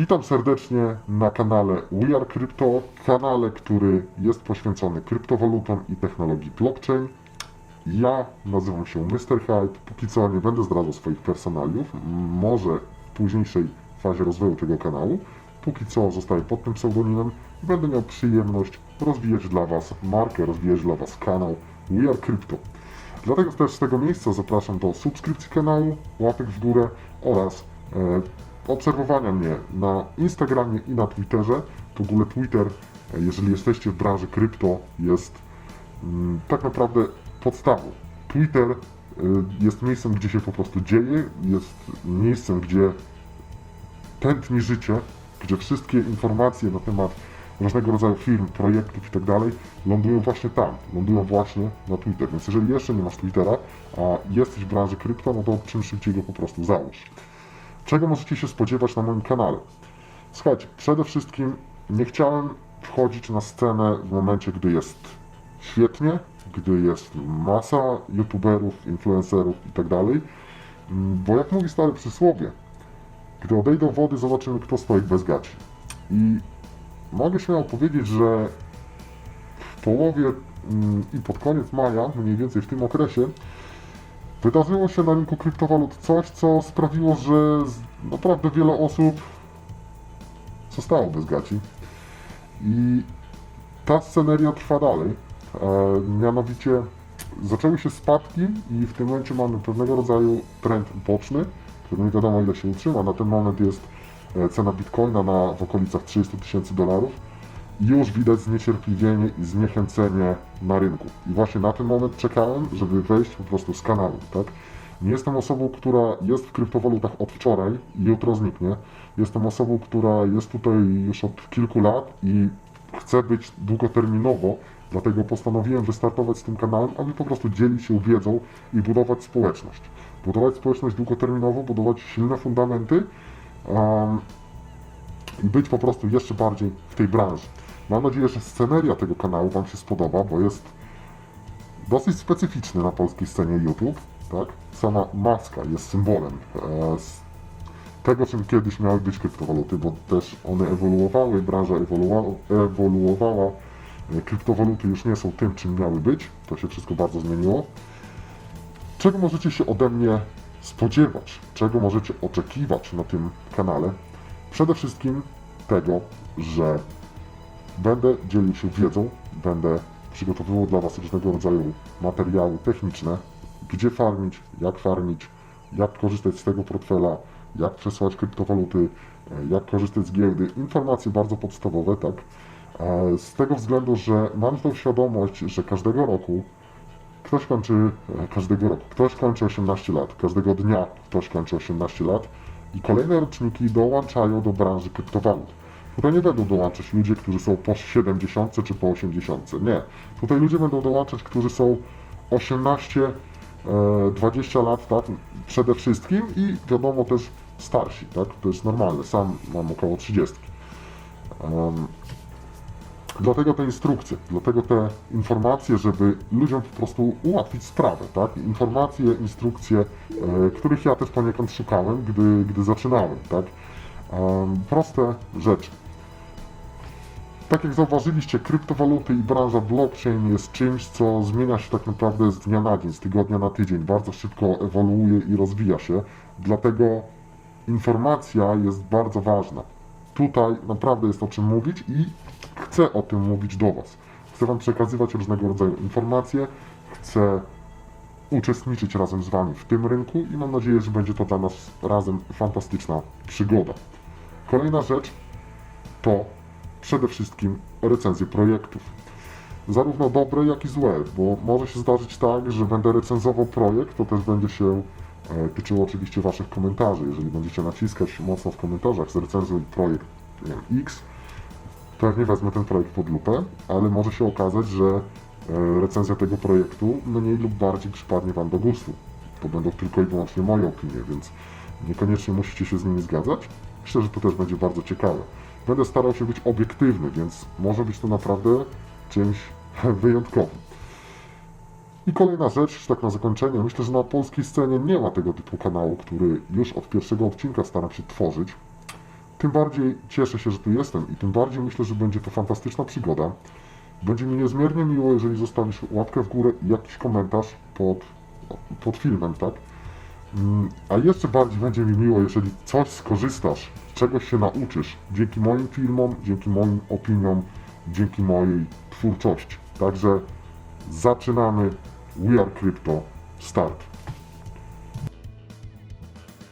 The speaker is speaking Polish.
Witam serdecznie na kanale We Are Crypto, kanale, który jest poświęcony kryptowalutom i technologii blockchain. Ja nazywam się Mr. Hype, póki co nie będę zdradzał swoich personaliów, może w późniejszej fazie rozwoju tego kanału. Póki co zostaję pod tym pseudonimem i będę miał przyjemność rozwijać dla Was markę, rozwijać dla Was kanał We Are Crypto. Dlatego też z tego miejsca zapraszam do subskrypcji kanału, łapek w górę oraz e, obserwowania mnie na Instagramie i na Twitterze. W ogóle Twitter, jeżeli jesteście w branży krypto, jest mm, tak naprawdę podstawą. Twitter e, jest miejscem, gdzie się po prostu dzieje, jest miejscem, gdzie tętni życie, gdzie wszystkie informacje na temat różnego rodzaju firm, projektów i tak dalej lądują właśnie tam, lądują właśnie na Twitter. Więc jeżeli jeszcze nie masz Twittera, a jesteś w branży krypto, no to czym szybciej go po prostu załóż. Czego możecie się spodziewać na moim kanale? Słuchajcie, przede wszystkim nie chciałem wchodzić na scenę w momencie, gdy jest świetnie, gdy jest masa youtuberów, influencerów i tak bo jak mówi stare przysłowie, gdy odejdą wody, zobaczymy, kto stoi bez gaci. I mogę śmiało powiedzieć, że w połowie mm, i pod koniec maja, mniej więcej w tym okresie, wydarzyło się na rynku kryptowalut coś, co sprawiło, że naprawdę wiele osób zostało bez gaci. I ta sceneria trwa dalej. E, mianowicie zaczęły się spadki i w tym momencie mamy pewnego rodzaju trend boczny, który nie wiadomo ile się utrzyma. Na ten moment jest e, cena bitcoina na, w okolicach 30 tysięcy dolarów. Już widać zniecierpliwienie i zniechęcenie na rynku. I właśnie na ten moment czekałem, żeby wejść po prostu z kanału, tak? Nie jestem osobą, która jest w kryptowalutach od wczoraj i jutro zniknie. Jestem osobą, która jest tutaj już od kilku lat i chcę być długoterminowo, dlatego postanowiłem wystartować z tym kanałem, aby po prostu dzielić się wiedzą i budować społeczność. Budować społeczność długoterminowo, budować silne fundamenty um, i być po prostu jeszcze bardziej w tej branży. Mam nadzieję, że sceneria tego kanału Wam się spodoba, bo jest dosyć specyficzny na polskiej scenie YouTube, tak? Sama maska jest symbolem e, tego, czym kiedyś miały być kryptowaluty, bo też one ewoluowały, branża ewoluowała, ewoluowała. E, kryptowaluty już nie są tym, czym miały być, to się wszystko bardzo zmieniło. Czego możecie się ode mnie spodziewać? Czego możecie oczekiwać na tym kanale? Przede wszystkim tego, że będę dzielił się wiedzą, będę przygotowywał dla Was różnego rodzaju materiały techniczne, gdzie farmić, jak farmić, jak korzystać z tego portfela, jak przesyłać kryptowaluty, e, jak korzystać z giełdy. Informacje bardzo podstawowe, tak? E, Z tego względu, że mam tą świadomość, że każdego roku ktoś kończy, e, każdego roku, ktoś kończy 18 lat, każdego dnia ktoś kończy 18 lat i kolejne roczniki dołączają do branży kryptowalut. Tutaj nie będą dołączać ludzie, którzy są po 70 czy po 80. Nie. Tutaj ludzie będą dołączać, którzy są 18, e, 20 lat, tak, przede wszystkim i wiadomo też starsi, tak, to jest normalne, sam mam około 30. Em, Dlatego te instrukcje, dlatego te informacje, żeby ludziom po prostu ułatwić sprawę, tak? Informacje, instrukcje, e, których ja też poniekąd szukałem, gdy, gdy zaczynałem, tak? Em, proste rzeczy. Tak jak zauważyliście, kryptowaluty i branża blockchain jest czymś, co zmienia się tak naprawdę z dnia na dzień, z tygodnia na tydzień. Bardzo szybko ewoluuje i rozwija się. Dlatego informacja jest bardzo ważna. Tutaj naprawdę jest o czym mówić i chcę o tym mówić do Was. Chcę Wam przekazywać różnego rodzaju informacje, chcę uczestniczyć razem z Wami w tym rynku i mam nadzieję, że będzie to dla nas razem fantastyczna przygoda. Kolejna rzecz to przede wszystkim recenzje projektów. Zarówno dobre, jak i złe, bo może się zdarzyć tak, że będę recenzował projekt, to też będzie się e, tyczyło oczywiście Waszych komentarzy. Jeżeli będziecie naciskać mocno w komentarzach, zrecenzuj projekt wiem, X, pewnie wezmę ten projekt pod lupę, ale może się okazać, że e, recenzja tego projektu mniej lub bardziej przypadnie Wam do gustu. To będą tylko i wyłącznie moje opinie, więc niekoniecznie musicie się z nimi zgadzać. Myślę, że to też będzie bardzo ciekawe. Będę starał się być obiektywny, więc może być to naprawdę czymś wyjątkowym. I kolejna rzecz, tak na zakończenie, myślę, że na polskiej scenie nie ma tego typu kanału, który już od pierwszego odcinka staram się tworzyć. tym bardziej cieszę się, że tu jestem i tym bardziej myślę, że będzie to fantastyczna przygoda. Będzie mi niezmiernie miło, jeżeli zostawisz łapkę w górę i jakiś komentarz pod, pod filmem, tak? Mm, A jeszcze bardziej będzie mi miło, jeżeli coś skorzystasz, czegoś się nauczysz dzięki moim filmom, dzięki moim opiniom, dzięki mojej twórczości. Także zaczynamy We Are Crypto Start.